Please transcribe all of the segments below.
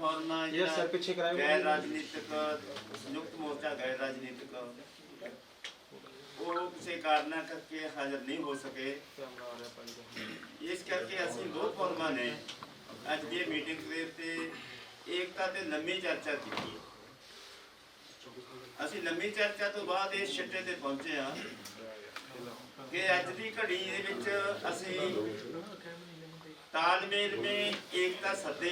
ਆ ਯਾਰ ਸਰ ਪਿੱਛੇ ਕਰਾਇਓ। ਗੈਰ ਰਾਜਨੀਤਿਕ ਸੰਯੁਕਤ ਮੋਰਚਾ ਗੈਰ ਰਾਜਨੀਤਿਕ। ਉਹ ਕਿਸੇ ਕਾਰਨਾਂ ਕਰਕੇ ਹਾਜ਼ਰ ਨਹੀਂ ਹੋ ਸਕੇ। ਇਸ ਕਰਕੇ ਅਸੀਂ ਦੋ ਫੋਰਮਾਂ ਨੇ ਅੱਜ ਦੀ ਮੀਟਿੰਗ ਦੇ ਉੱਤੇ ਏਕਤਾ ਤੇ ਲੰਮੀ ਚਰਚਾ ਕੀਤੀ। ਅਸੀਂ ਲੰਮੀ ਚਰਚਾ ਤੋਂ ਬਾਅਦ ਇਸ ਛਿੱਟੇ ਤੇ ਪਹੁੰਚੇ ਹਾਂ। ਕਿ ਅੱਜ ਦੀ ਘੜੀ ਦੇ ਵਿੱਚ ਅਸੀਂ ਤਾਲਮੇਲ ਮੇ ਏਕਤਾ ਸੱਦੇ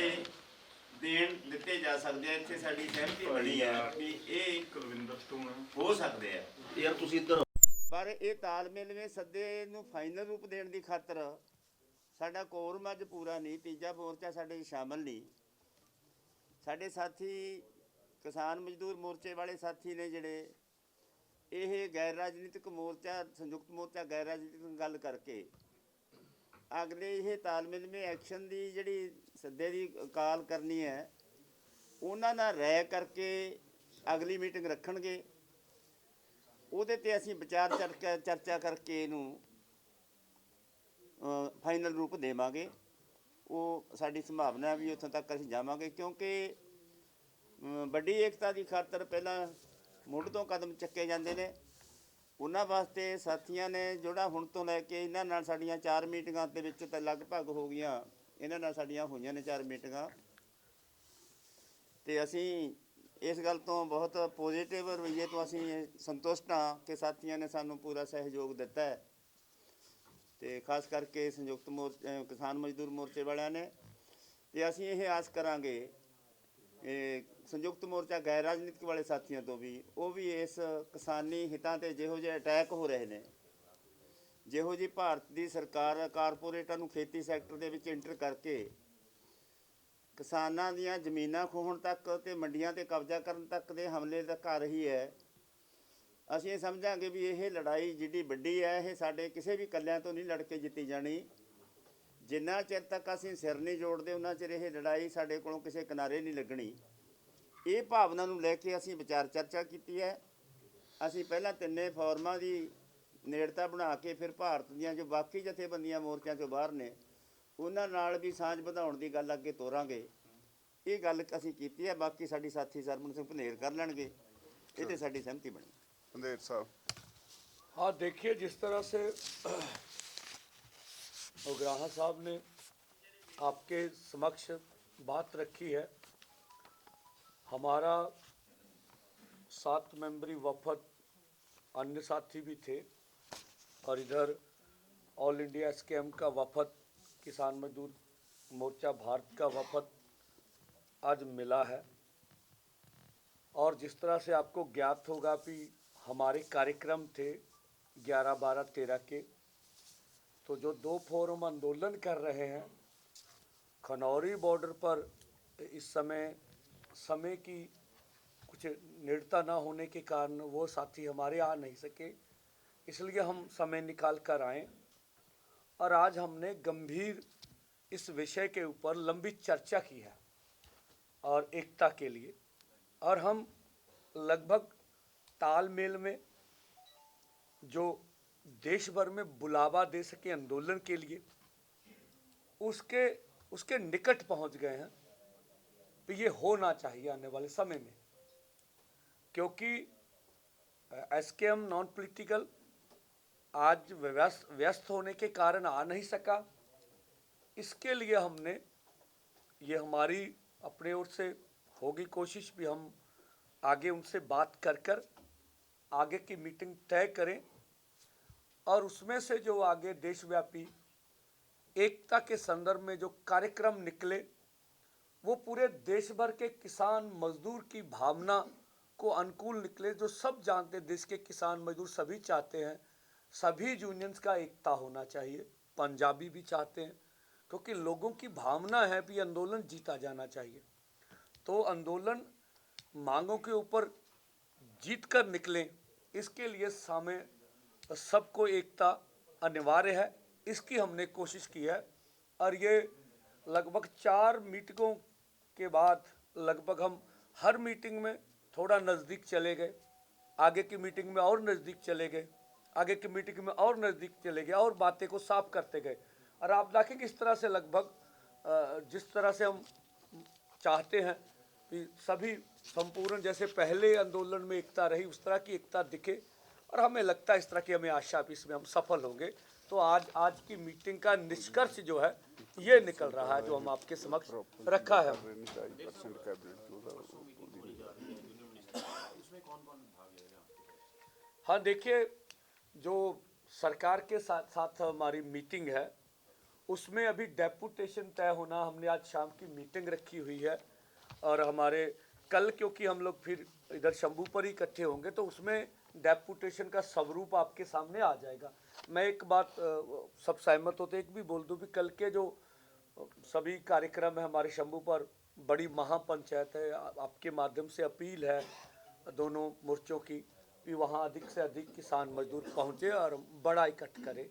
ਦੇਣ ਦਿੱਤੇ ਜਾ ਸਕਦੇ ਆ ਇੱਥੇ ਸਾਡੀ ਸਹਿਮਤੀ ਬਣੀ ਹੈ ਵੀ ਇਹ ਕੁਲਵਿੰਦਰ ਤੋਂ ਹੋ ਸਕਦੇ ਆ। ਯਾਰ ਤੁਸੀਂ ਇੱਧਰ ਪਰ ਇਹ ਤਾਲਮੇਲ ਵਿੱਚ ਸੱਦੇ ਨੂੰ ਫਾਈਨਲ ਰੂਪ ਦੇਣ ਦੀ ਖਾਤਰ ਸਾਡਾ ਕੋਰਮ ਅੱਜ ਪੂਰਾ ਨਹੀਂ ਤੀਜਾ ਮੋਰਚਾ ਸਾਡੇ ਸ਼ਾਮਲ ਨਹੀਂ। ਸਾਡੇ ਸਾਥੀ ਕਿਸਾਨ ਮਜ਼ਦੂਰ ਮੋਰਚੇ ਵਾਲੇ ਸਾਥੀ ਨੇ ਜਿਹੜੇ ਇਹ ਗੈਰ ਰਾਜਨੀਤਿਕ ਮੋਰਚਾ ਸੰਯੁਕਤ ਮੋਰਚਾ ਗੈਰ ਰਾਜਨੀਤਿਕ ਗੱਲ ਕਰਕੇ ਅਗਲੇ ਇਹ ਤਾਲਮੇਲ ਮੇ ਐਕਸ਼ਨ ਦੀ ਜਿਹੜੀ ਸੱਦੇ ਦੀ ਕਾਲ ਕਰਨੀ ਹੈ, ਉਹਨਾਂ ਨਾਲ ਰਾਇ ਕਰਕੇ ਅਗਲੀ ਮੀਟਿੰਗ ਰੱਖਣਗੇ। ਉਹਦੇ ਤੇ ਅਸੀਂ ਵਿਚਾਰ ਚਰਚਾ ਚਰਚਾ ਕਰਕੇ ਇਹਨੂੰ ਫਾਈਨਲ ਰੂਪ ਦੇਵਾਂਗੇ। ਉਹ ਸਾਡੀ ਸੰਭਾਵਨਾ ਵੀ ਉੱਥੋਂ ਤੱਕ ਅਸੀਂ ਜਾਵਾਂਗੇ, ਕਿਉਂਕਿ ਵੱਡੀ ਏਕਤਾ ਦੀ ਖਾਤਰ ਪਹਿਲਾਂ ਮੁੱਢ ਤੋਂ ਕਦਮ ਚੱਕੇ ਜਾਂਦੇ ਨੇ। ਉਹਨਾਂ ਵਾਸਤੇ ਸਾਥੀਆਂ ਨੇ ਜਿਹੜਾ ਹੁਣ ਤੋਂ ਲੈ ਕੇ ਇਹਨਾਂ ਨਾਲ ਸਾਡੀਆਂ ਚਾਰ ਮੀਟਿੰਗਾਂ ਦੇ ਵਿੱਚ ਤਾਂ ਲਗਭਗ ਹੋ ਗਈਆਂ ਇਹਨਾਂ ਨਾਲ ਸਾਡੀਆਂ ਹੋਈਆਂ ਨੇ ਚਾਰ ਮੀਟਿੰਗਾਂ। ਤੇ ਅਸੀਂ ਇਸ ਗੱਲ ਤੋਂ ਬਹੁਤ ਪੋਜ਼ਿਟਿਵ ਰਵੱਈਏ ਤੋਂ ਅਸੀਂ ਸੰਤੁਸ਼ਟ ਹਾਂ ਕਿ ਸਾਥੀਆਂ ਨੇ ਸਾਨੂੰ ਪੂਰਾ ਸਹਿਯੋਗ ਦਿੱਤਾ ਹੈ। ਤੇ ਖਾਸ ਕਰਕੇ ਸੰਯੁਕਤ ਮੋਰ ਕਿਸਾਨ ਮਜ਼ਦੂਰ ਮੋਰਚੇ ਵਾਲਿਆਂ ਨੇ। ਤੇ ਅਸੀਂ ਇਹ ਆਸ ਕਰਾਂਗੇ, ਇਹ ਸੰਯੁਕਤ ਮੋਰਚਾ ਗੈਰ ਰਾਜਨੀਤਿਕ ਵਾਲੇ ਸਾਥੀਆਂ ਤੋਂ ਵੀ, ਉਹ ਵੀ ਇਸ ਕਿਸਾਨੀ ਹਿੱਤਾਂ ਤੇ ਜਿਹੋ ਜਿਹੇ ਅਟੈਕ ਹੋ ਰਹੇ ਨੇ। ਜਿਹੋ ਜੀ ਭਾਰਤ ਦੀ ਸਰਕਾਰ ਕਾਰਪੋਰੇਟਾਂ ਨੂੰ ਖੇਤੀ ਸੈਕਟਰ ਦੇ ਵਿੱਚ ਇੰਟਰ ਕਰਕੇ ਕਿਸਾਨਾਂ ਦੀਆਂ ਜ਼ਮੀਨਾਂ ਖੋਹਣ ਤੱਕ ਤੇ ਮੰਡੀਆਂ ਤੇ ਕਬਜ਼ਾ ਕਰਨ ਤੱਕ ਦੇ ਹਮਲੇ ਤੱਕ ਆ ਰਹੀ ਹੈ। ਅਸੀਂ ਇਹ ਸਮਝਾਂਗੇ ਵੀ ਇਹ ਲੜਾਈ ਜਿੱਡੀ ਵੱਡੀ ਹੈ, ਇਹ ਸਾਡੇ ਕਿਸੇ ਵੀ ਕੱਲਿਆਂ ਤੋਂ ਨਹੀਂ ਲੜ ਕੇ ਜਿੱਤੀ ਜਾਣੀ। ਜਿੰਨਾ ਚਿਰ ਤੱਕ ਅਸੀਂ ਸਿਰ ਨਹੀਂ ਜੋੜਦੇ, ਉਹਨਾਂ ਚਿਰ ਇਹ ਲੜਾਈ ਸਾਡੇ ਕੋਲੋਂ ਕਿਸੇ ਕਿਨਾਰੇ ਨਹੀਂ ਲੱਗਣੀ। ਇਹ ਭਾਵਨਾ ਨੂੰ ਲੈ ਕੇ ਅਸੀਂ ਵਿਚਾਰ ਚਰਚਾ ਕੀਤੀ ਹੈ। ਅਸੀਂ ਪਹਿਲਾਂ ਤਿੰਨੇ ਫੋਰਮਾਂ ਦੀ ਨੇੜਤਾ ਬਣਾ ਕੇ ਫਿਰ ਭਾਰਤ ਦੀਆਂ ਜੋ ਬਾਕੀ ਜਥੇਬੰਦੀਆਂ ਮੋਰਚਿਆਂ ਤੋਂ ਬਾਹਰ ਨੇ ਉਹਨਾਂ ਨਾਲ ਵੀ ਸਾਂਝ ਵਧਾਉਣ ਦੀ ਗੱਲ ਅੱਗੇ ਤੋਰਾਂਗੇ ਇਹ ਗੱਲ ਅਸੀਂ ਕੀਤੀ ਹੈ ਬਾਕੀ ਸਾਡੀ ਸਾਥੀ ਸਰਮਨ ਸਿੰਘ ਭਨੇਰ ਕਰ ਲੈਣਗੇ ਇਹ ਤੇ ਸਾਡੀ ਸਹਿਮਤੀ ਬਣੀ ਅੰਦੇਰ ਸਾਹਿਬ हाँ देखिए जिस तरह से उग्राहा साहब ने आपके समक्ष बात रखी है हमारा सात मेंबरी वफद अन्य साथी भी थे और इधर ऑल इंडिया एसकेएम का वफद, किसान मजदूर मोर्चा भारत का वफद आज मिला है। और जिस तरह से आपको ज्ञात होगा कि हमारे कार्यक्रम थे ग्यारह, बारह, तेरह के तो जो दो फोरम आंदोलन कर रहे हैं, खनौरी बॉर्डर पर इस समय समय की कुछ निरता ना होने के कारण वो साथी हमारे आ नहीं सके। इसलिए हम समय निकाल कर आए और आज हमने गंभीर इस विषय के ऊपर लंबी चर्चा की है और एकता के लिए। और हम लगभग तालमेल में जो देश भर में बुलावा दे सके आंदोलन के लिए, उसके उसके निकट पहुँच गए हैं तो ये होना चाहिए आने वाले समय में। क्योंकि एस के एम नॉन पोलिटिकल आज व्यस्त व्यस्त होने के कारण आ नहीं सका। इसके लिए हमने ये हमारी अपने ओर से होगी कोशिश भी हम आगे उनसे बात कर कर आगे की मीटिंग तय करें और उसमें से जो आगे देशव्यापी एकता के संदर्भ में जो कार्यक्रम निकले, वो पूरे देश भर के किसान मजदूर की भावना को अनुकूल निकले, जो सब जानते देश के किसान मजदूर सभी चाहते हैं सभी यूनियंस का एकता होना चाहिए। पंजाबी भी चाहते हैं, क्योंकि लोगों की भावना है भी आंदोलन जीता जाना चाहिए। तो आंदोलन मांगों के ऊपर जीत कर निकलें, इसके लिए समय सबको एकता अनिवार्य है। इसकी हमने कोशिश की है। और ये लगभग चार मीटिंगों के बाद लगभग हम हर मीटिंग में थोड़ा नज़दीक चले गए। आगे की मीटिंग में और नज़दीक चले गए। आगे की मीटिंग में और नज़दीक चले गए और बातें को साफ़ करते गए। और आप देखेंगे इस तरह से लगभग जिस तरह से हम चाहते हैं कि सभी संपूर्ण, जैसे पहले आंदोलन में एकता रही, उस तरह की एकता दिखे। और हमें लगता है इस तरह की हमें आशा भी इसमें हम सफल होंगे। तो आज आज की मीटिंग का निष्कर्ष जो है, ये निकल रहा है जो हम आपके समक्ष रखा है। हाँ देखिए जो सरकार के साथ साथ हमारी मीटिंग है, उसमें अभी डेपुटेशन तय होना, हमने आज शाम की मीटिंग रखी हुई है, और हमारे, कल क्योंकि हम लोग फिर इधर शंभू पर ही इकट्ठे होंगे तो उसमें डेपुटेशन का स्वरूप आपके सामने आ जाएगा। मैं एक बात सब सहमत होते एक भी बोल दूँ भी कल के जो सभी कार्यक्रम है हमारे शंभू पर, बड़ी महापंचायत है आपके माध्यम से अपील है, दोनों मोर्चों की। कि वहाँ अधिक से अधिक किसान मजदूर पहुँचे और बड़ा इकट्ठ करें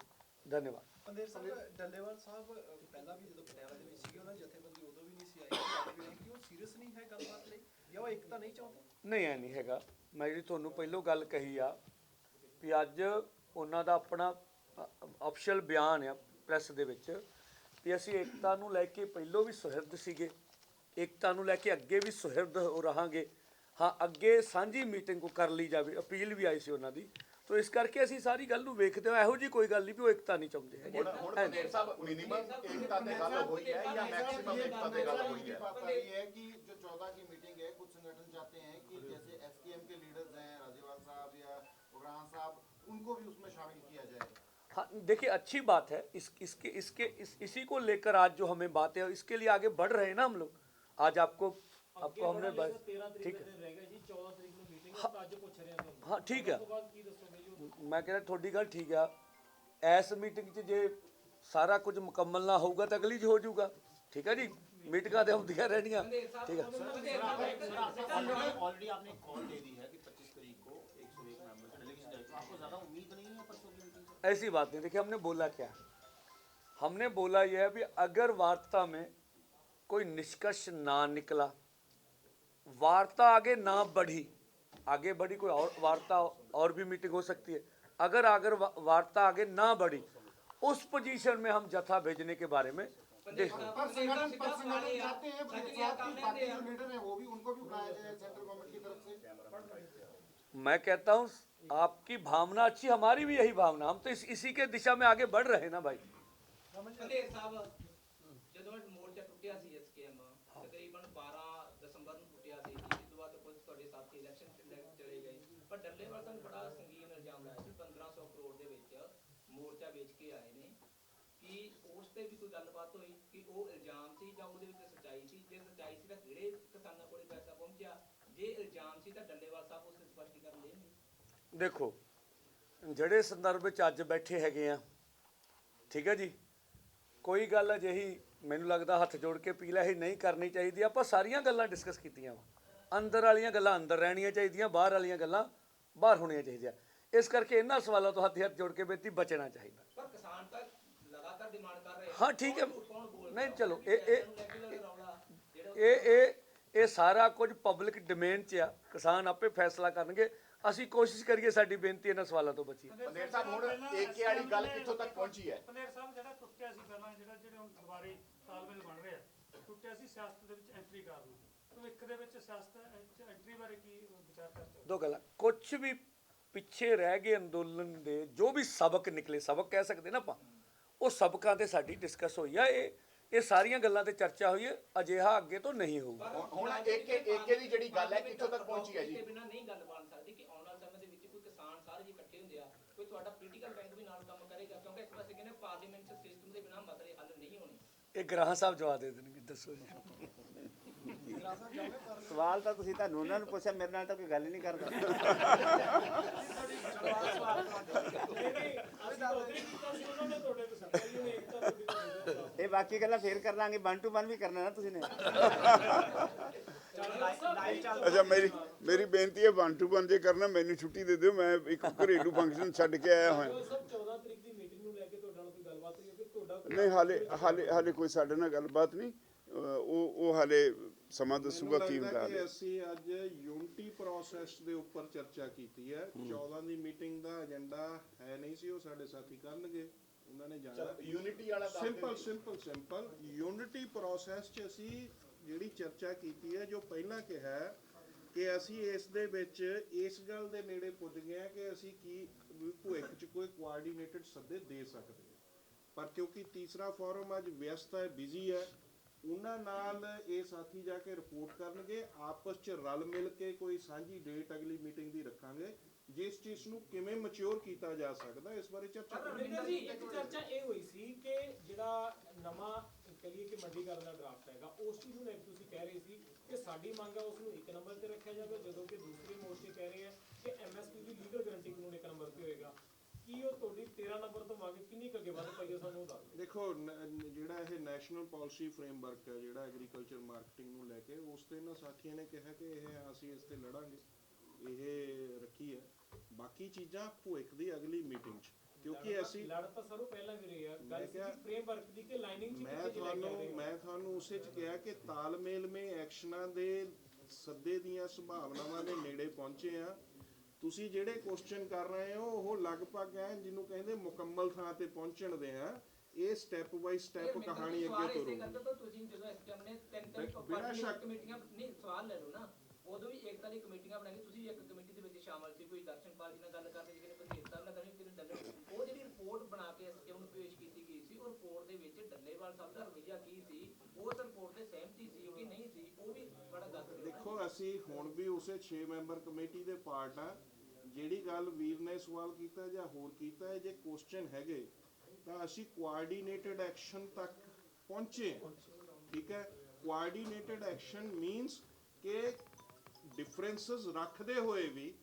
धन्यवाद ਪੰਦੇਰ ਸਾਹਿਬ ਡੱਲੇਵਾਲ ਸਾਹਿਬ ਅ, ਪਹਿਲਾਂ ਵੀ ਜਦੋਂ ਪਟਿਆਲਾ ਦੇ ਵਿੱਚ ਸੀਗੇ ਉਹਨਾਂ ਦੀ ਜਥੇਬੰਦੀ ਉਦੋਂ ਵੀ ਨਹੀਂ ਸੀ ਆਈ ਅੱਜ ਵੀ ਨਹੀਂ ਕਿ ਉਹ ਸੀਰੀਅਸ ਨਹੀਂ ਹੈ ਗੱਲਬਾਤ ਲਈ ਜਾਂ ਉਹ ਇੱਕ ਤਾਂ ਨਹੀਂ ਚਾਹੁੰਦੇ ਨਹੀਂ ਐ ਨਹੀਂ ਹੈਗਾ ਮੈਂ ਜਿਹੜੀ ਤੁਹਾਨੂੰ ਪਹਿਲੋਂ ਗੱਲ ਕਹੀ ਆ ਵੀ ਅੱਜ ਉਹਨਾਂ ਦਾ ਆਪਣਾ ਅਫੀਸ਼ੀਅਲ ਬਿਆਨ ਆ ਪ੍ਰੈਸ ਦੇ ਵਿੱਚ ਵੀ ਅਸੀਂ ਏਕਤਾ ਨੂੰ ਲੈ ਕੇ ਪਹਿਲੋਂ ਵੀ ਸੁਹਿਰਦ ਸੀਗੇ ਏਕਤਾ ਨੂੰ ਲੈ ਕੇ ਅੱਗੇ ਵੀ ਸੁਹਿਰਦ ਹੋ ਰਹਾਂਗੇ ਹਾਂ ਅੱਗੇ ਸਾਂਝੀ ਮੀਟਿੰਗ ਕੋ ਕਰ ਲਈ ਜਾਵੇ ਅਪੀਲ ਵੀ ਆਈ ਸੀ ਉਹਨਾਂ ਦੀ ਤੋ ਇਸ ਕਰਕੇ ਅਸੀਂ ਸਾਰੀ ਗੱਲ ਨੂੰ ਵੇਖਦੇ ਹਾਂ ਇਹੋ ਜੀ ਕੋਈ ਗੱਲ ਨਹੀਂ ਵੀ ਉਹ ਏਕਤਾ ਨਹੀਂ ਚਾਹੁੰਦੇ ਹੈਗੇ ਹੁਣ ਹੁਣ ਪੰਦੇਰ ਸਾਹਿਬ ਮਿਨੀਮਮ एकता ਤੇ ਗੱਲ ਹੋਈ ਹੈ ਜਾਂ मैक्सिमम एकता ਤੇ ਗੱਲ होई है बात आ रही है कि जो चौदह की मीटिंग है कुछ संगठन चाहते हैं कि जैसे एसकेएम के लीडर्स हैं राजेवाल साहब या उग्रान साहब उनको भी उसमें शामिल किया जाए हाँ देखिए अच्छी बात है इस इसके इसके इस, इसी को लेकर आज जो हमें बात है इसके लिए आगे बढ़ रहे हैं ना हम लोग आज आपको आपको हमने बस ठीक है ਰਹਿ ਗਿਆ ਜੀ 14 ਤਰੀਕ ਨੂੰ ਮੀਟਿੰਗ ਹੈ ਤਾਂ ਅੱਜ ਪੁੱਛ ਰਹੇ ਹਾਂ ਤੁਹਾਨੂੰ ਹਾਂ ਠੀਕ ਹੈ ਉਸ ਤੋਂ ਬਾਅਦ ਕੀ ਦੱਸੋਗੇ ਜੀ ਮੈਂ ਕਹਿੰਦਾ ਤੁਹਾਡੀ ਗੱਲ ਠੀਕ ਆ ਐਸ ਮੀਟਿੰਗ 'ਚ ਜੇ ਸਾਰਾ ਕੁਝ ਮੁਕੰਮਲ ਨਾ ਹੋਊਗਾ ਤਾਂ ਅਗਲੀ 'ਚ ਹੋ ਜਾਊਗਾ ਠੀਕ ਹੈ ਜੀ ਮੀਟਿੰਗਾਂ ਤੇ ਹੁੰਦੀਆਂ ਰਹਿਣੀਆਂ ਠੀਕ ਹੈ ऑलरेडी आपने कॉल दे दी है कि 25 तारीख को 101 मेंबर का डेलीगेशन जाएगा आपको ज्यादा उम्मीद नहीं है परसों की मीटिंग से ऐसी बात नहीं देखिए हमने बोला क्या हमने बोला यह है भी अगर वार्ता में कोई निष्कर्ष ना निकला वार्ता आगे ना बढ़ी। आगे बढ़ी कोई और वार्ता और भी मीटिंग हो सकती है। अगर अगर वार्ता आगे ना बढ़ी उस पोजीशन में हम जथा भेजने के बारे में मैं कहता हूँ आपकी भावना अच्छी हमारी भी यही भावना। हम तो इस, इसी के दिशा में आगे बढ़ रहे हैं ना भाई। ਪਰ ਡੱਲੇਵਾਲ ਸਾਹਿਬ ਬੜਾ ਸੰਗੀਨ ਇਲਜ਼ਾਮ ਲਾਇਆ ਸੀ 1500 ਕਰੋੜ ਦੇ ਵਿੱਚ ਮੋਰਚਾ ਵੇਚ ਕੇ ਆਏ ਨੇ, ਕਿ ਉਸ ਤੇ ਵੀ ਕੋਈ ਗੱਲਬਾਤ ਹੋਈ, ਕਿ ਉਹ ਇਲਜ਼ਾਮ ਸੀ ਜਾਂ ਉਹਦੇ ਵਿੱਚ ਸੱਚਾਈ ਸੀ, ਜੇ ਸੱਚਾਈ ਸੀ ਤਾਂ ਕਿਹੜੇ ਕਿਸਾਨਾਂ ਕੋਲੇ ਪੈਸਾ ਪਹੁੰਚਿਆ, ਜੇ ਇਲਜ਼ਾਮ ਸੀ ਤਾਂ ਡੱਲੇਵਾਲ ਸਾਹਿਬ ਉਸ ਤੇ ਸਪਸ਼ਟੀਕਰਨ ਦੇਣਗੇ ਦੇਖੋ, ਜਿਹੜੇ ਸੰਦਰਭ ਵਿੱਚ ਅੱਜ ਬੈਠੇ ਹੈਗੇ ਆ, ਠੀਕ ਹੈ ਜੀ, ਕੋਈ ਗੱਲ ਅਜਿਹੀ ਮੈਨੂੰ ਲੱਗਦਾ ਹੱਥ ਜੋੜ ਕੇ ਪੀਲਾ ਇਹ ਨਹੀਂ ਕਰਨੀ ਚਾਹੀਦੀ, ਆਪਾਂ ਸਾਰੀਆਂ ਗੱਲਾਂ ਡਿਸਕਸ ਕੀਤੀਆਂ ਵਾ। ਅੰਦਰ ਵਾਲੀਆਂ ਗੱਲਾਂ ਅੰਦਰ ਰਹਿਣੀਆਂ ਚਾਹੀਦੀਆਂ, ਬਾਹਰ ਵਾਲੀਆਂ ਗੱਲਾਂ ਬਾਹਰ ਹੋਣੀਆਂ ਚਾਹੀਦੀਆਂ। ਇਸ ਕਰਕੇ ਇਹਨਾਂ ਸਵਾਲਾਂ ਤੋਂ ਹੱਥ ਹੱਥ ਜੋੜ ਕੇ ਬੇਤੀ ਬਚਣਾ ਚਾਹੀਦਾ। ਪਰ ਕਿਸਾਨ ਤਾਂ ਲਗਾਤਾਰ ਡਿਮਾਂਡ ਕਰ ਰਹੇ। ਹਾਂ ਠੀਕ ਹੈ। ਨਹੀਂ ਚਲੋ ਇਹ ਇਹ ਇਹ ਇਹ ਇਹ ਸਾਰਾ ਕੁਝ ਪਬਲਿਕ ਡੋਮੇਨ 'ਚ ਆ। ਕਿਸਾਨ ਆਪੇ ਫੈਸਲਾ ਕਰਨਗੇ। ਅਸੀਂ ਕੋਸ਼ਿਸ਼ ਕਰੀਏ ਸਾਡੀ ਬੇਨਤੀ ਇਹਨਾਂ ਸਵਾਲਾਂ ਤੋਂ ਬਚੀ ਪੰਦੇਰ ਸਾਹਿਬ ਹੁਣ ਏਕੇ ਵਾਲੀ ਗੱਲ ਕਿੱਥੋਂ ਤੱਕ ਪਹੁੰਚੀ ਹੈ? ਪੰਦੇਰ ਸਾਹਿਬ ਜਿਹੜਾ ਟੁੱਟਿਆ ਸੀ ਪਹਿਲਾਂ ਜਿਹੜਾ ਜਿਹੜੇ ਹੁਣ ਦੁਬਾਰੇ ਤਾਲਮੇਲ ਬਣ ਰਿਹਾ ਟੁੱਟਿਆ ਸੀ ਸਿਆਸਤ ਦੇ ਵਿੱਚ ਐਂਟਰੀ ਕਾਰਨ। ਭਵਿੱਖ ਦੇ ਵਿੱਚ ਸਿਆਸਤ ਐਂਟਰੀ ਬਾਰੇ ਕੀ ਵਿਚਾਰ ਕਰਦੇ ਹੋ? ਦੋ ਗੱਲਾਂ। ਕੁਝ ਵੀ ਪਿੱਛੇ ਰਹਿ ਗਏ ਅੰਦੋਲਨ ਦੇ ਜੋ ਵੀ ਸਬਕ ਨਿਕਲੇ ਸਬਕ ਕਹਿ ਸਕਦੇ ਨਾ ਆਪਾਂ ਉਹ ਸਬਕਾਂ ਤੇ ਸਾਡੀ ਡਿਸਕਸ ਹੋਈ ਆ। ਇਹ ਇਹ ਸਾਰੀਆਂ ਗੱਲਾਂ ਤੇ ਚਰਚਾ ਹੋਈ ਹੈ ਅਜਿਹਾ ਅੱਗੇ ਤੋਂ ਨਹੀਂ ਹੋਊਗਾ। ਹੁਣ- ਹੁਣ ਏਕੇ ਏਕੇ ਦੀ ਜਿਹੜੀ ਗੱਲ ਹੈ ਕਿੱਥੋਂ ਤੱਕ ਪਹੁੰਚੀ ਹੈ ਜੀ? ਬਿਨਾਂ ਨਹੀਂ ਗੱਲ ਬਣ ਸਕਦੀ ਕਿ ਆਉਣ ਵਾਲੇ ਸਮੇਂ ਦੇ ਵਿੱਚ ਕੋਈ ਕਿਸਾਨ ਸਾਰੇ ਜੀ ਇਕੱਠੇ ਹੁੰਦੇ ਆ ਕੋਈ ਤੁਹਾਡਾ ਪੋਲੀਟੀਕਲ ਬੈਂਕ ਵੀ ਨਾਲ ਕੰਮ ਕਰੇਗਾ ਕਿਉਂਕਿ ਇੱਕ ਪਾਸੇ ਕਹਿੰਦੇ ਪਾਰਲੀਮੈਂਟ ਸਿਸਟਮ ਦੇ ਬਿਨਾਂ ਮਸਲੇ ਹੱਲ ਨਹੀਂ ਹੋਣੇ। ਇਹ ਗ੍ਰਾਹ ਸਾਹਿਬ ਜਵਾਬ ਦੇ ਦੇਣਗੇ ਦੱਸੋ ਜੀ। ਸਵਾਲ ਤਾਂ ਤੁਸੀਂ ਤੁਹਾਨੂੰ ਉਹਨਾਂ ਨੂੰ ਪੁੱਛਿਆ, ਮੇਰੇ ਨਾਲ ਤਾਂ ਕੋਈ ਗੱਲ ਹੀ ਨਹੀਂ ਕਰਦਾ। ਇਹ ਬਾਕੀ ਗੱਲਾਂ ਫੇਰ ਕਰ ਲਾਂਗੇ ਵਨ ਟੂ ਵਨ ਵੀ ਕਰਨਾ ਨਾ ਤੁਸੀਂ ਨੇ। ਅੱਛਾ, ਮੇਰੀ ਮੇਰੀ ਬੇਨਤੀ ਹੈ ਵਨ ਟੂ ਵਨ ਜੇ ਕਰਨਾ, ਮੈਨੂੰ ਛੁੱਟੀ ਦੇ ਦਿਓ, ਮੈਂ ਇੱਕ ਘਰੇਲੂ ਫੰਕਸ਼ਨ ਛੱਡ ਕੇ ਆਇਆ ਹੋਇਆ। 14 ਤਰੀਕ ਦੀ ਮੀਟਿੰਗ ਨੂੰ ਲੈ ਕੇ ਤੁਹਾਡੇ ਨਾਲ ਕੋਈ ਗੱਲਬਾਤ ਨਹੀਂ, ਹਾਲੇ ਹਾਲੇ ਹਾਲੇ ਕੋਈ ਸਾਡੇ ਨਾਲ ਗੱਲਬਾਤ ਨਹੀਂ। ਉਹ ਉਹ ਹਾਲੇ ਸਮਾਂ ਦੱਸੂਗਾ ਕੀ ਹੁੰਦਾ ਹਾਲੇ ਅਸੀਂ ਅੱਜ ਯੂਨਿਟੀ ਪ੍ਰੋਸੈਸ ਦੇ ਉੱਪਰ ਚਰਚਾ ਕੀਤੀ ਹੈ। 14 ਦੀ ਮੀਟਿੰਗ ਦਾ ਏਜੰਡਾ ਹੈ ਨਹੀਂ ਸੀ ਉਹ ਸਾਡੇ ਸਾਥੀ ਕਰਨਗੇ। ਉਹਨਾਂ ਨੇ ਜਾਣਾ। ਯੂਨਿਟੀ ਵਾਲਾ ਸਿੰਪਲ ਜੀ। ਸਿੰਪਲ ਸਿੰਪਲ ਯੂਨਿਟੀ ਪ੍ਰੋਸੈਸ 'ਚ ਅਸੀਂ ਜਿਹੜੀ ਚਰਚਾ ਕੀਤੀ ਹੈ ਜੋ ਪਹਿਲਾਂ ਕਿਹਾ ਹੈ ਕਿ ਅਸੀਂ ਇਸ ਦੇ ਵਿੱਚ ਇਸ ਗੱਲ ਦੇ ਨੇੜੇ ਪੁੱਜ ਗਏ ਹਾਂ ਕਿ ਅਸੀਂ ਕੀ ਵੀ ਭਵਿੱਖ 'ਚ ਕੋਈ ਕੋਆਰਡੀਨੇਟਡ ਸੱਦੇ ਦੇ ਸਕਦੇ ਹਾਂ। ਪਰ ਕਿਉਂਕਿ ਤੀਸਰਾ ਫੋਰਮ ਅੱਜ ਵਿਅਸਤ ਹੈ ਬਿਜ਼ੀ ਹੈ ਉਹਨਾਂ ਨਾਲ ਇਹ ਸਾਥੀ ਜਾ ਕੇ ਰਿਪੋਰਟ ਕਰਨਗੇ ਆਪਸ 'ਚ ਰਲ ਮਿਲ ਕੇ ਕੋਈ ਸਾਂਝੀ ਡੇਟ ਅਗਲੀ ਮੀਟਿੰਗ ਦੀ ਰੱਖਾਂਗੇ ਜਿਸ ਚੀਜ਼ ਨੂੰ ਕਿਵੇਂ ਮੈਚੁਰ ਕੀਤਾ ਜਾ ਸਕਦਾ ਇਸ ਬਾਰੇ ਚਰਚਾ ਰਵਿੰਦਰ ਜੀ ਇੱਕ ਚਰਚਾ ਇਹ ਹੋਈ ਸੀ ਕਿ ਜਿਹੜਾ ਨਵਾਂ ਕਹੀਏ ਕਿ ਮੰਡੀਕਰਨ ਦਾ ਡਰਾਫਟ ਹੈਗਾ ਉਸ ਨੂੰ ਲੈ ਕੇ ਤੁਸੀਂ ਕਹਿ ਰਹੇ ਸੀ ਕਿ ਸਾਡੀ ਮੰਗ ਹੈ ਉਸ ਨੂੰ ਇੱਕ ਨੰਬਰ ਤੇ ਰੱਖਿਆ ਜਾਵੇ ਜਦੋਂ ਕਿ ਦੂਸਰੇ ਮੋਰਚੇ ਕਹਿ ਰਹੇ ਆ ਕਿ ਐਮਐਸਪੀ ਦੀ ਲੀਗਲ ਗਾਰੰਟੀ ਕਾਨੂੰਨ ਇੱਕ ਨੰਬਰ ਤੇ ਹੋਏਗਾ। ਕੀ ਉਹ ਤੁਹਾਡੀ 13 ਨੰਬਰ ਤੋਂ ਮੰਗ ਕਿੰਨੀ ਕੁ ਅੱਗੇ ਵੱਧ ਪਈ ਹੈ ਸਾਨੂੰ ਉਹ ਦੱਸ ਦਿਓ। ਦੇਖੋ ਨ- ਨ- ਜਿਹੜਾ ਇਹ ਨੈਸ਼ਨਲ ਪਾਲਿਸੀ ਫਰੇਮਵਰਕ ਹੈ ਜਿਹੜਾ ਐਗਰੀਕਲਚਰ ਮਾਰਕੀਟਿੰਗ ਨੂੰ ਲੈ ਕੇ ਉਸ ਤੇ ਇਹਨਾਂ ਸਾਥੀਆਂ ਨੇ ਕਿਹਾ ਕਿ ਇਹ ਅਸੀਂ ਇਸ ਤੇ ਲੜਾਂਗੇ ਇਹ ਰੱਖੀ ਹੈ। ਬਾਕੀ ਚੀਜ਼ਾਂ ਭੁੱਖ ਦੀ ਅਗਲੀ ਮੀਟਿੰਗ 'ਚ ਕਿਉਂਕਿ ਅਸੀਂ ਲੜ ਤਾਂ ਸਰੂ ਪਹਿਲਾਂ ਵੀ ਰਹੀ ਆ। ਮੈਂ ਗੱਲ ਕਿਹਾ- ਸੀ ਫਰੇਮਵਰਕ ਦੀ ਕਿ ਲਾਈਨਿੰਗ ਚ ਮੈਂ ਕਿੱਥੇ ਚ ਲੈ ਕੇ ਆ ਰਹੇ ਤੁਹਾਨੂੰ ਹੋ? ਮੈਂ ਤੁਹਾਨੂੰ ਉਸੇ 'ਚ ਕਿਹਾ ਕਿ ਤਾਲਮੇਲ ਮੇ ਐਕਸ਼ਨਾਂ ਦੇ ਸੱਦੇ ਦੀਆਂ ਸੰਭਾਵਨਾਵਾਂ ਦੇ ਨੇੜੇ ਪਹੁੰਚੇ ਆ। ਤੁਸੀਂ ਜਿਹੜੇ ਕੁਐਸਚਨ ਕਰ ਰਹੇ ਹੋ ਉਹ ਲਗਭਗ ਹੈ ਜਿਹਨੂੰ ਕਹਿੰਦੇ ਮੁਕੰਮਲ ਥਾਂ ਤੇ ਪਹੁੰਚਣ ਦੇ ਆ। ਇਹ ਸਟੈਪ ਬਾਈ ਸਟੈਪ ਕਹਾਣੀ ਅੱਗੇ ਤੋਰੋ ਤੁਸੀਂ ਜਦੋਂ ਐਸਕੇਐਮ ਨੇ ਤਿੰਨ ਤਿੰਨ ਪਾਰਟੀ। ਕਮੇਟੀਆਂ ਨਹੀਂ ਸਵਾਲ ਲੈ ਲਓ ਨਾ। ਉਦੋਂ ਵੀ ਏਕਤਾ ਦੀ ਕਮੇਟੀਆਂ ਬਣਾਈਆਂ ਤੁਸੀਂ ਇੱਕ ਕਮੇਟੀ ਦੇ ਵਿੱਚ ਸ਼ਾਮਲ ਸੀ ਕੋਈ ਦਰਸ਼ਨਪਾਲ ਜੀ ਨਾਲ ਗੱਲ ਕਰਦੇ ਸੀ ਕਿ ਬੰਦੇਜ ਸਾਹਿਬ ਨਾਲ ਕਰਨੀ ਕਿ ਡੱਲੇ ਉਹ ਜਿਹੜੀ ਰਿਪੋਰਟ ਬਣਾ ਕੇ ਐਸਕੇਐਮ ਨੂੰ ਪੇਸ਼ ਕੀਤੀ ਗਈ ਸੀ ਉਹ ਰਿਪੋਰਟ ਦੇ ਵਿੱਚ ਡੱਲੇਵਾਲ ਸਾਹਿਬ ਦਾ ਰਵੱਈਆ ਕੀ ਸੀ? ਉਸ ਰਿਪੋਰਟ ਤੇ ਸਹਿਮਤੀ ਸੀ ਕਿ ਨਹੀਂ ਸੀ ਉਹ ਵੀ ਬੜਾ ਗੱਲ ਦੇਖੋ ਅਸੀਂ ਹੁਣ ਵੀ ਉਸੇ 6 ਮੈਂਬਰ ਕਮੇਟੀ ਦੇ ਪਾਰਟ ਆ। ਜਿਹੜੀ ਗੱਲ ਵੀਰ ਨੇ ਸਵਾਲ ਕੀਤਾ ਜਾਂ ਹੋਰ ਕੀਤਾ ਹੈ ਜੇ ਕੁਐਸਚਨ ਹੈਗੇ ਤਾਂ ਅਸੀਂ ਕੋਆਰਡੀਨੇਟਡ ਐਕਸ਼ਨ ਤੱਕ ਪਹੁੰਚੇ। ਠੀਕ ਹੈ? ਕੋਆਰਡੀਨੇਟਡ ਐਕਸ਼ਨ ਮੀਨਸ ਕਿ ਡਿਫਰੈਂਸਸ ਰੱਖਦੇ ਹੋਏ ਵੀ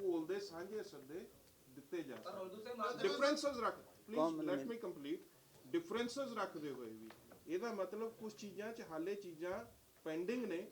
ਘੋਲ ਦੇ ਸਾਂਝੇ ਸੱਦੇ ਦਿੱਤੇ ਜਾ ਸਕਦੇ। ਡਿਫਰੈਂਸਸ ਰੱਖ please let. Me complete differences ਰੱਖਦੇ ਹੋਏ ਵੀ ਇਹਦਾ ਮਤਲਬ ਕੁਝ ਚੀਜ਼ਾਂ 'ਚ ਹਾਲੇ ਚੀਜ਼ਾਂ ਪੈਂਡਿੰਗ ਨੇ।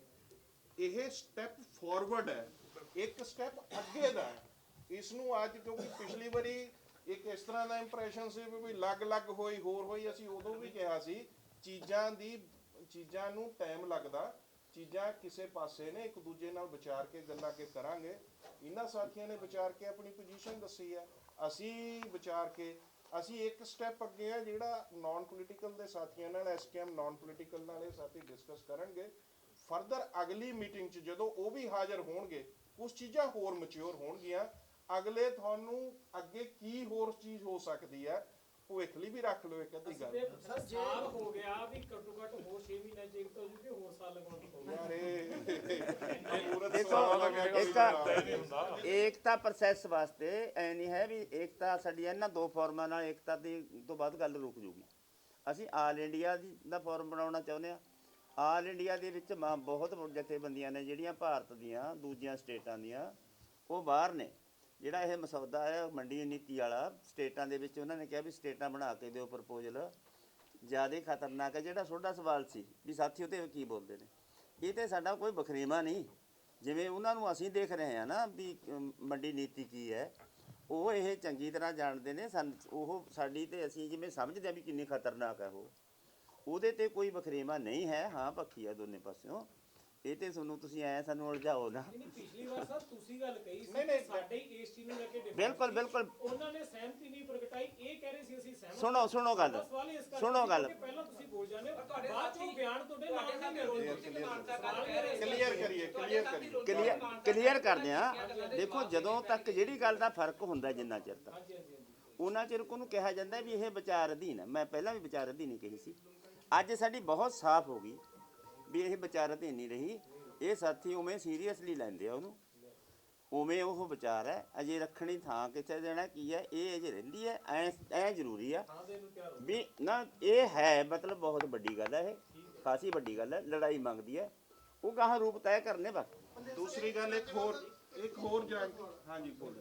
ਇਹ ਸਟੈਪ ਫਾਰਵਰਡ ਹੈ। ਇੱਕ ਸਟੈਪ ਅੱਗੇ ਦਾ ਹੈ। ਇਸ ਨੂੰ ਅੱਜ ਕਿਉਂਕਿ ਪਿਛਲੀ ਵਾਰੀ ਇੱਕ ਇਸ ਤਰ੍ਹਾਂ ਦਾ ਇੰਪ੍ਰੈਸ਼ਨ ਸੀ ਵੀ ਲੱਗ-ਲੱਗ ਹੋਈ, ਹੋਰ ਹੋਈ, ਅਸੀਂ ਉਦੋਂ ਵੀ ਕਿਹਾ ਸੀ, ਚੀਜ਼ਾਂ ਦੀ, ਚੀਜ਼ਾਂ ਨੂੰ ਟਾਈਮ ਲੱਗਦਾ। ਚੀਜ਼ਾਂ ਕਿਸੇ ਪਾਸੇ ਨੇ, ਇੱਕ ਦੂਜੇ ਨਾਲ ਵਿਚਾਰ ਕੇ, ਗੱਲਾਂ ਕੇ ਕਰਾਂਗੇ। ਇਹਨਾਂ ਸਾਥੀਆਂ ਨੇ ਵਿਚਾਰ ਕੇ ਆਪਣੀ ਪੋਜੀਸ਼ਨ ਦੱਸੀ ਹੈ। ਅਸੀਂ ਵਿਚਾਰ ਕੇ ਅਸੀਂ ਇੱਕ ਸਟੈਪ ਅੱਗੇ ਆ ਜਿਹੜਾ ਨਾਨ ਪੋਲੀਟੀਕਲ ਦੇ ਸਾਥੀਆਂ ਨਾਲ ਐਸਕੇਐਮ ਨਾਨ ਪੋਲੀਟੀਕਲ ਨਾਲ ਇਹ ਸਾਥੀ ਡਿਸਕਸ ਕਰਨਗੇ। ਫਰਦਰ ਅਗਲੀ ਮੀਟਿੰਗ 'ਚ ਜਦੋਂ ਉਹ ਵੀ ਹਾਜ਼ਰ ਹੋਣਗੇ ਕੁਝ ਚੀਜ਼ਾਂ ਹੋਰ ਮੈਚੁਰ ਹੋਣਗੀਆਂ। ਅਗਲੇ ਤੁਹਾਨੂੰ ਅੱਗੇ ਕੀ ਹੋਰ ਚੀਜ਼ ਹੋ ਸਕਦੀ ਹੈ ਭਵਿੱਖ ਲਈ ਵੀ ਰੱਖ ਲਓ ਇੱਕ ਅੱਧੀ ਗੱਲ। ਸਰ ਸਾਲ ਹੋ ਗਿਆ ਵੀ ਘੱਟੋ ਘੱਟ ਹੋਰ 6 ਮਹੀਨੇ ਚ ਇੱਕ ਤੋਂ ਜੀ ਹੋਰ ਸਾਲ ਲਗਾਉਣ ਦੀ ਹੋਊਗੀ ਯਾਰ ਇੱਕ ਏਕਤਾ ਪ੍ਰੋਸੈਸ ਵਾਸਤੇ ਐ ਨਹੀਂ ਹੈ ਵੀ ਏਕਤਾ ਸਾਡੀ ਇਹਨਾਂ ਦੋ ਫੋਰਮਾਂ ਨਾਲ ਏਕਤਾ ਦੀ ਤੋਂ ਬਾਅਦ ਗੱਲ ਰੁਕ ਜੂਗੀ। ਅਸੀਂ ਆਲ ਇੰਡੀਆ ਦੀ ਦਾ ਫੋਰਮ ਬਣਾਉਣਾ ਚਾਹੁੰਦੇ ਆ ਆਲ ਇੰਡੀਆ ਦੇ ਵਿੱਚ ਮਾਂ ਬਹੁਤ ਜਥੇਬੰਦੀਆਂ ਨੇ ਜਿਹੜੀਆਂ ਭਾਰਤ ਦੀਆਂ ਦੂਜੀਆਂ ਸਟੇਟਾਂ ਦੀਆਂ ਉਹ ਬਾਹਰ ਨੇ। ਜਿਹੜਾ ਇਹ ਮਸੌਦਾ ਹੈ ਮੰਡੀ ਨੀਤੀ ਵਾਲਾ ਸਟੇਟਾਂ ਦੇ ਵਿੱਚ ਉਹਨਾਂ ਨੇ ਕਿਹਾ ਵੀ ਸਟੇਟਾਂ ਬਣਾ ਕੇ ਦਿਓ ਪ੍ਰਪੋਜ਼ਲ। ਜ਼ਿਆਦਾ ਖਤਰਨਾਕ ਹੈ। ਜਿਹੜਾ ਤੁਹਾਡਾ ਸਵਾਲ ਸੀ ਵੀ ਸਾਥੀ ਉਹਤੇ ਕੀ ਬੋਲਦੇ ਨੇ? ਇਹ ਤੇ ਸਾਡਾ ਕੋਈ ਬਖਰੇਵਾ ਨਹੀਂ। ਜਿਵੇਂ ਉਹਨਾਂ ਨੂੰ ਅਸੀਂ ਦੇਖ ਰਹੇ ਹਾਂ ਨਾ ਵੀ ਮੰਡੀ ਨੀਤੀ ਕੀ ਹੈ, ਉਹ ਇਹ ਚੰਗੀ ਤਰ੍ਹਾਂ ਜਾਣਦੇ ਨੇ ਸਾਨੂੰ, ਉਹ ਸਾਡੀ ਤੇ ਅਸੀਂ ਜਿਵੇਂ ਸਮਝਦੇ ਆ ਵੀ ਕਿੰਨੀ ਖਤਰਨਾਕ ਹੈ ਉਹ। ਉਹਦੇ ਤੇ ਕੋਈ ਬਖਰੇਵਾ ਨਹੀਂ ਹੈ, ਹਾਂ, ਪੱਖੀ ਆ ਦੋਨੇ ਪਾਸਿਓਂ। ਇਹ ਤੇ ਤੁਹਾਨੂੰ ਤੁਸੀਂ ਐ ਸਾਨੂੰ ਉਲਝਾਓ ਨਾ ਨਹੀਂ ਪਿਛਲੀ ਵਾਰ ਸਰ ਤੁਸੀਂ ਗੱਲ ਕਹੀ ਸੀ ਨਹੀਂ, ਨਹੀਂ, ਕਿ ਸਾਡੇ ਇਸ ਚੀਜ਼ ਨੂੰ ਲੈ ਕੇ difference ਬਿਲਕੁਲ, ਸੀ। ਬਿਲਕੁਲ। ਉਹਨਾਂ ਨੇ ਸਹਿਮਤੀ ਨਹੀਂ ਪ੍ਰਗਟਾਈ ਇਹ ਕਹਿ ਰਹੇ ਸੀ ਅਸੀਂ ਸਹਿਮਤ ਸੁਣੋ। ਸੁਣੋ ਗੱਲ। ਸਾਡਾ ਸਵਾਲ ਇਸ ਕਰਕੇ ਸੁਣੋ ਗੱਲ। ਕਿ ਪਹਿਲਾਂ ਤੁਸੀਂ ਬੋਲ ਜਾਂਦੇ ਹੋ ਤੁਹਾਡੇ ਬਾਅਦ ਚੋਂ ਸਾਥੀ- ਬਿਆਨ ਤੁਹਾਡੇ ਨਾਲ ਨਹੀਂ ਕਰੀਏ, ਕਰੀਏ। ਕਲੀਅਰ ਗੱਲ ਕਰਦੇ ਆ ਦੇਖੋ ਜਦੋਂ ਤੱਕ ਜਿਹੜੀ ਗੱਲ ਦਾ ਫ਼ਰਕ ਹੁੰਦਾ ਜਿੰਨਾ ਚਿਰ ਤੱਕ ਹਾਂਜੀ ਹਾਂਜੀ ਹਾਂਜੀ ਉਹਨਾਂ ਚਿਰ ਉਹਨੂੰ ਕਿਹਾ ਜਾਂਦਾ ਵੀ ਇਹ ਵਿਚਾਰ ਅਧੀਨ ਹੈ ਮੈਂ ਪਹਿਲਾਂ ਵੀ ਵਿਚਾਰ ਅਧੀਨ ਹੀ ਕਹੀ ਸੀ ਅੱਜ ਸਾਡੀ ਬਹੁਤ ਸਾਫ਼ ਹੋ ਗਈ ਵੀ ਇਹ ਵਿਚਾਰ ਅਧੀਨ ਨਹੀਂ ਰਹੀ। ਇਹ ਸਾਥੀ ਉਵੇਂ ਸੀਰੀਅਸਲੀ ਲੈਂਦੇ ਆ ਉਹਨੂੰ। ਉਵੇਂ ਉਹ ਵਿਚਾਰ ਹੈ ਅਜੇ ਰੱਖਣੀ ਥਾਂ ਕਿੱਥੇ ਦੇਣਾ ਕੀ ਹੈ ਇਹ ਅਜੇ ਰਹਿੰਦੀ ਹੈ ਐ ਐ ਜ਼ਰੂਰੀ ਆ। ਹੋ ਵੀ ਨਾ ਇਹ ਹੈ ਮਤਲਬ ਬਹੁਤ ਵੱਡੀ ਗੱਲ ਹੈ ਇਹ ਖਾਸੀ ਵੱਡੀ ਗੱਲ ਹੈ ਲੜਾਈ ਮੰਗਦੀ ਹੈ। ਉਹ ਗਾਹਾਂ ਰੂਪ ਤੈਅ ਕਰਨੇ ਬਸ। ਦੂਸਰੀ ਗੱਲ ਇੱਕ ਹੋਰ ਇੱਕ ਹੋਰ ਜਾਣ ਹਾਂਜੀ ਬੋਲ।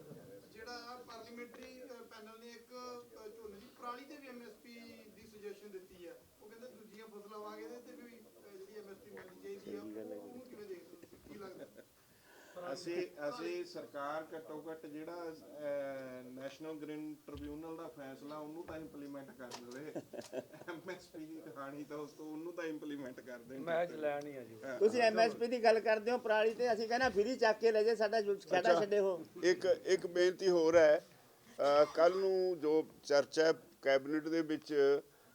ਜਿਹੜਾ ਪਾਰਲੀਮੈਂਟਰੀ ਪੈਨਲ ਨੇ ਇੱਕ ਝੋਨੇ ਦੀ ਪਰਾਲੀ ਤੇ ਵੀ ਐਮਐਸਪੀ ਦੀ ਸੁਜੈਸ਼ਨ ਦਿੱਤੀ ਹੈ। ਉਹ ਕਹਿੰਦੇ ਦੂਜੀਆਂ ਫਸਲਾਂ ਵਾਂਗੇ ਇਹਦੇ ਤੇ ਵੀ ਹੋ ਲੱਗਦਾ ਅਸੀਂ ਅਸੀਂ ਸਰਕਾਰ ਘੱਟੋ ਘੱਟ ਜਿਹੜਾ ਨੈਸ਼ਨਲ ਗ੍ਰੀਨ ਟ੍ਰਿਬਿਊਨਲ ਦਾ ਫੈਸਲਾ ਉਹਨੂੰ ਤਾਂ ਇੰਪਲੀਮੈਂਟ ਕਰ ਦੇਵੇ। ਐਮਐਸਪੀ ਦੀ ਕਹਾਣੀ ਤਾਂ ਉਸ ਤੋਂ ਉਹਨੂੰ ਤਾਂ ਇੰਪਲੀਮੈਂਟ ਕਰ ਦੇਣ। ਮੈਚ ਲੈਣੀ ਆ ਜੀ। ਤੁਸੀਂ ਐਮਐਸਪੀ ਦੀ ਗੱਲ ਕਰਦੇ ਹੋ ਪਰਾਲੀ ਤੇ ਅਸੀਂ ਕਹਿੰਦੇ ਫਰੀ ਚੱਕ ਕੇ ਲੈ ਜੇ ਸਾਡਾ ਖੇਡਾ ਛੱਡੇ ਹੋ। ਇੱਕ ਇੱਕ ਬੇਨਤੀ ਹੋਰ ਹੈ। ਕੱਲ ਨੂੰ ਜੋ ਚਰਚਾ ਹੈ ਕੈਬਨਿਟ ਦੇ ਵਿੱਚ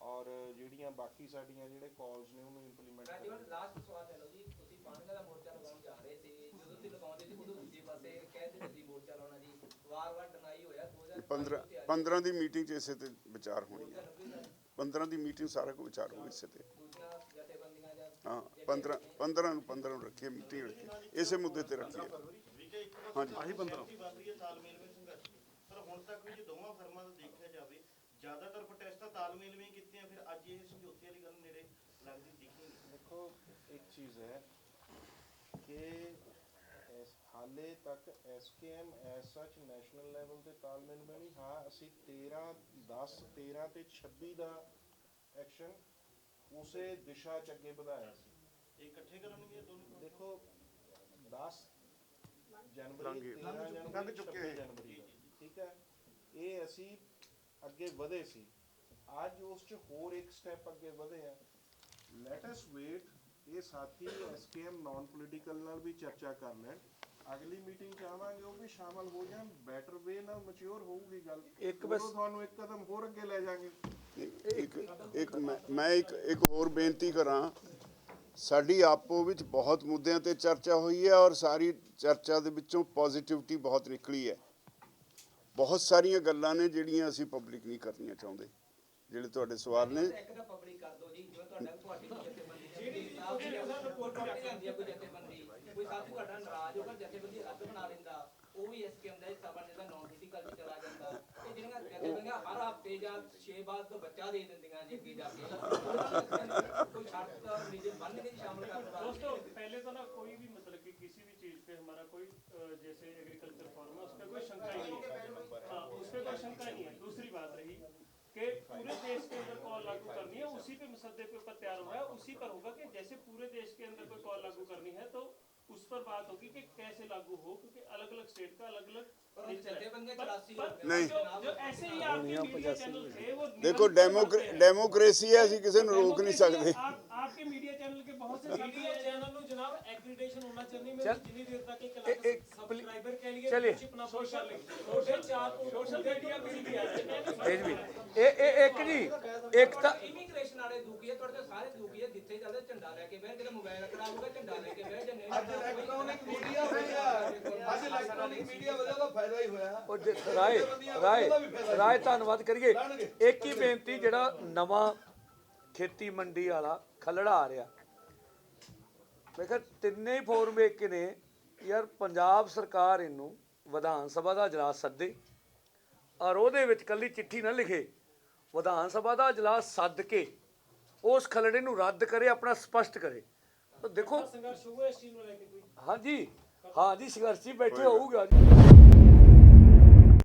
ਔਰ ਜਿਹੜੀਆਂ ਬਾਕੀ ਸਾਡੀਆਂ ਜਿਹੜੇ ਕਾਲਸ ਨੇ ਉਹਨੂੰ ਇੰਪਲੀਮੈਂਟ ਰਾਜੀਵਨ ਲਾਸਟ ਸਵਾਲ ਲੈ ਲਓ ਜੀ। ਤੁਸੀਂ ਪਾਣਗਾ ਦਾ ਮੋਰਚਾ ਲਗਾਉਣ ਜਾ ਰਹੇ ਸੀ। ਜਦੋਂ ਤੁਸੀਂ ਲਗਾਉਂਦੇ ਸੀ ਉਦੋਂ ਦੂਜੇ ਪਾਸੇ ਕਹਿੰਦੇ ਸੀ ਮੋਰਚਾ ਲਾਉਣਾ ਜੀ। ਵਾਰ-ਵਾਰ ਡਨਾਈ ਹੋਇਆ। 2000 15 15 ਦੀ ਮੀਟਿੰਗ 'ਚ ਇਸੇ ਤੇ ਵਿਚਾਰ ਹੋਣੀ ਹੈ 15 ਦੀ ਮੀਟਿੰਗ ਸਾਰਾ ਕੁਝ ਵਿਚਾਰ ਹੋਊ ਇਸੇ ਤੇ। ਹਾਂ 15 15 ਨੂੰ। 15 ਨੂੰ ਰੱਖੀਏ ਮੀਟਿੰਗ ਰੱਖੀਏ। ਇਸੇ ਮੁੱਦੇ ਤੇ ਰੱਖੀਏ। ਹਾਂਜੀ। ਆਹੀ 15 ਵੱਧ ਰਹੀ ਹੈ ਤਾਲਮੇਲ ਵਿੱਚ ਸੰਘਰਸ਼। ਪਰ ਹੁਣ ਤੱਕ ਵੀ ਜੇ ਦੋਵਾਂ ਫਰਮਾਂ ਦਾ ਦੇਖਿਆ ਜਾਵੇ ਜ਼ਿਆਦਾਤਰ ਪ੍ਰੋਟੈਸਟਾਂ ਤਾਲਮੇਲ ਵਿੱਚ ਕੀਤੀਆਂ ਫਿਰ ਅੱਜ ਇਹ ਸਮਝੌਤੇ ਵਾਲੀ ਗੱਲ ਨੇੜੇ ਲੱਗਦੀ ਦਿਖੀ ਨਹੀਂ। ਦੇਖੋ ਇੱਕ ਚੀਜ਼ ਹੈ ਕਿ ਇਸ ਹਾਲੇ ਤੱਕ ਐਸਕੇਐਮ ਐਸ ਸੱਚ ਨੈਸ਼ਨਲ ਲੈਵਲ ਤੇ ਤਾਲਮੇਲ ਬਣੀ ਹਾਂ ਅਸੀਂ 13 10 13 ਤੇ 26 ਦਾ ਐਕਸ਼ਨ ਉਸੇ ਦਿਸ਼ਾ ਚ ਅੱਗੇ ਵਧਾਇਆ ਸੀ। ਇਹ ਇਕੱਠੇ ਕਰਨਗੇ ਦੋਨੋਂ ਦੇਖੋ 10 ਜਨਵਰੀ 13 ਜਨਵਰੀ 26 ਜਨਵਰੀ ਦਾ, ਠੀਕ ਹੈ? ਇਹ ਅਸੀਂ ਅੱਗੇ ਵਧੇ ਸੀ। ਅੱਜ ਉਸ ਚ ਹੋਰ ਇੱਕ ਸਟੈਪ ਅੱਗੇ ਵਧੇ ਆ। ਲੈਟ ਅਸ ਵੇਟ ਇਹ ਸਾਥੀ ਐਸਕੇਐਮ ਨਾਨ ਪੋਲੀਟੀਕਲ ਨਾਲ ਵੀ ਚਰਚਾ ਕਰ ਲੈਣ। ਅਗਲੀ ਮੀਟਿੰਗ ਚ ਆਵਾਂਗੇ ਉਹ ਵੀ ਸ਼ਾਮਲ ਹੋ ਜਾਣ। ਬੈਟਰ ਵੇ ਨਾਲ ਮੈਚੁਰ ਹੋਊਗੀ ਗੱਲ। ਇੱਕ ਬਸ- ਤੁਹਾਨੂੰ ਇੱਕ ਕਦਮ ਹੋਰ ਅੱਗੇ ਲੈ ਜਾਾਂਗੇ। ਇੱਕ ਇੱਕ ਮੈਂ ਇੱਕ ਇੱਕ ਹੋਰ ਬੇਨਤੀ ਕਰਾਂ। ਸਾਡੀ ਆਪੋ ਵਿੱਚ ਬਹੁਤ ਮੁੱਦਿਆਂ ਤੇ ਚਰਚਾ ਹੋਈ ਹੈ ਔਰ ਸਾਰੀ ਚਰਚਾ ਦੇ ਵਿੱਚੋਂ ਪੋਜ਼ਿਟਿਵਿਟੀ ਬਹੁਤ ਨਿਕਲੀ ਹੈ। ਬਹੁਤ ਸਾਰੀਆਂ ਗੱਲਾਂ ਨੇ ਜਿਹੜੀਆਂ ਅਸੀਂ ਪਬਲਿਕ ਨਹੀਂ ਕਰਨੀਆਂ ਚਾਹੁੰਦੇ। ਜਿਹੜੇ ਤੁਹਾਡੇ ਸਵਾਲ ਨੇ। ਇੱਕ ਤਾਂ ਪਬਲਿਕ ਕਰ ਦਿਓ ਜੀ ਜਿਵੇਂ ਤੁਹਾਡਾ ਤੁਹਾਡੀ ਕੋਈ ਜਥੇਬੰਦੀ ਜਿਹੜੀ ਆਪ ਜੀ ਰਿਪੋਰਟ ਕੱਢੀ ਜਾਂਦੀ ਹੈ ਕੋਈ ਜਥੇਬੰਦੀ ਕੋਈ ਸਾਥੀ ਤੁਹਾਡਾ ਨਾਰਾਜ਼ ਹੋ ਕੇ ਜਥੇਬੰਦੀ ਰੱਦ ਬਣਾ ਲੈਂਦਾ ਉਹ ਵੀ पे हमारा कोई जैसे एग्रीकल्चर फॉर्म है कोई शंका ही नहीं है। हाँ उस पर कोई शंका नहीं है। दूसरी बात रही कि पूरे देश के अंदर कॉल लागू करनी है, उसी पे मुसदे पे ऊपर तैयार हो रहा है, उसी पर होगा कि जैसे पूरे देश के अंदर कोई कॉल लागू करनी है तो उस पर बात होगी कि कैसे लागू हो, क्योंकि अलग अलग स्टेट का अलग अलग पर उन जथेबंदियां पर- चौरासी पर लोग हैं। नहीं। जो, जो ऐसे ही आपके मीडिया चैनल थे वो ਦੇਖੋ निरंतर ਡੈਮੋਕ੍ਰੇ करते हैं। ਡੈਮੋਕ੍ਰੇਸੀ ਹੈ ਅਸੀਂ ਕਿਸੇ ਨੂੰ ਰੋਕ ਨਹੀਂ ਸਕਦੇ आप आपके मीडिया चैनल के बहुत से साथी ਮੀਡੀਆ हैं ਚੈਨਲ ਨੂੰ ਜਨਾਬ ਐਕ੍ਰੀਡੇਸ਼ਨ ਹੋਣਾ ਚਾਹੀਦੀ ਮੈਂ ਚੱਲ। ਜਿੰਨੀ ਦੇਰ ਤੱਕ ਇੱਕ ਇਹ- ਲੱਖ ਇਹ ਸਬਸਕ੍ਰਾਈਬਰ ਕਹਿ ਲਈਏ ਚਲਿਏ। membership ਨਾ ਪੁੱਛ ਕਰ ਲਈ ਛੋਟੇ ਚਾਰ ਸੋਸ਼ਲ ਮੀਡੀਆ ਮੀਡੀਆ ਤੇਜ ਵੀ ਇਹ ਇਹ ਇੱਕ ਜੀ ਇੱਕ ਤਾਂ ਇਮੀਗ੍ਰੇਸ਼ਨ ਵਾਲੇ ਦੁਖੀ ਹੈ ਤੁਹਾਡੇ ਤਾਂ ਸਾਰੇ ਦੁਖੀ ਹੈ ਜਿੱਥੇ ਚੱਲਦੇ ਝੰਡਾ ਲੈ ਕੇ ਬਹਿ ਕਿਤੇ ਮੋਬਾਈਲ ਖਰਾਬ ਹੋ ਗਿਆ ਝੰਡਾ ਲੈ ਕੇ ਬਹਿ ਜੰਨੇ ਅੱਜ ਇਲੈਕਟ੍ਰੋਨਿਕ ਮੀਡੀਆ ਅੱਜ ਇਲੈਕਟ੍ਰੋਨਿਕ ਮੀਡੀਆ ਵਧਿਆ ਤਾਂ ਫਾਇਦਾ ਹੀ ਹੋਇਆ। ਉਹ ਜੇ- ਰਾਏ ਰਾਏ ਰਾਏ ਧੰਨਵਾਦ ਕਰੀਏ। ਇੱਕ ਹੀ ਬੇਨਤੀ ਜਿਹੜਾ ਨਵਾਂ ਖੇਤੀ ਮੰਡੀ ਵਾਲਾ ਖਲੜਾ ਆ ਰਿਹਾ। ਮੈਂ ਕਿਹਾ ਤਿੰਨੇ ਹੀ ਫੋਰਮ ਵੇਖ ਕੇ ਨੇ। ਯਾਰ ਪੰਜਾਬ ਸਰਕਾਰ ਇਹਨੂੰ ਵਿਧਾਨ ਸਭਾ ਦਾ ਇਜਲਾਸ ਸੱਦੇ। ਔਰ ਉਹਦੇ ਵਿੱਚ ਕੱਲੀ ਚਿੱਠੀ ਨਾ ਲਿਖੇ। ਵਿਧਾਨ ਸਭਾ ਦਾ ਇਜਲਾਸ ਸੱਦ ਕੇ ਉਸ ਖਲੜੇ ਨੂੰ ਰੱਦ ਕਰੇ ਆਪਣਾ ਸਪਸ਼ਟ ਕਰੇ। ਤਾਂ ਦੇਖੋ ਸੰਘਰਸ਼ ਹੋਊਗਾ ਇਸ ਚੀਜ਼ ਨੂੰ ਲੈ ਕੇ ਕੋਈ? ਹਾਂਜੀ। ਹਾਂਜੀ ਸੰਘਰਸ਼ੀ ਬੈਠੇ ਹੋਊਗਾ। ਜੀ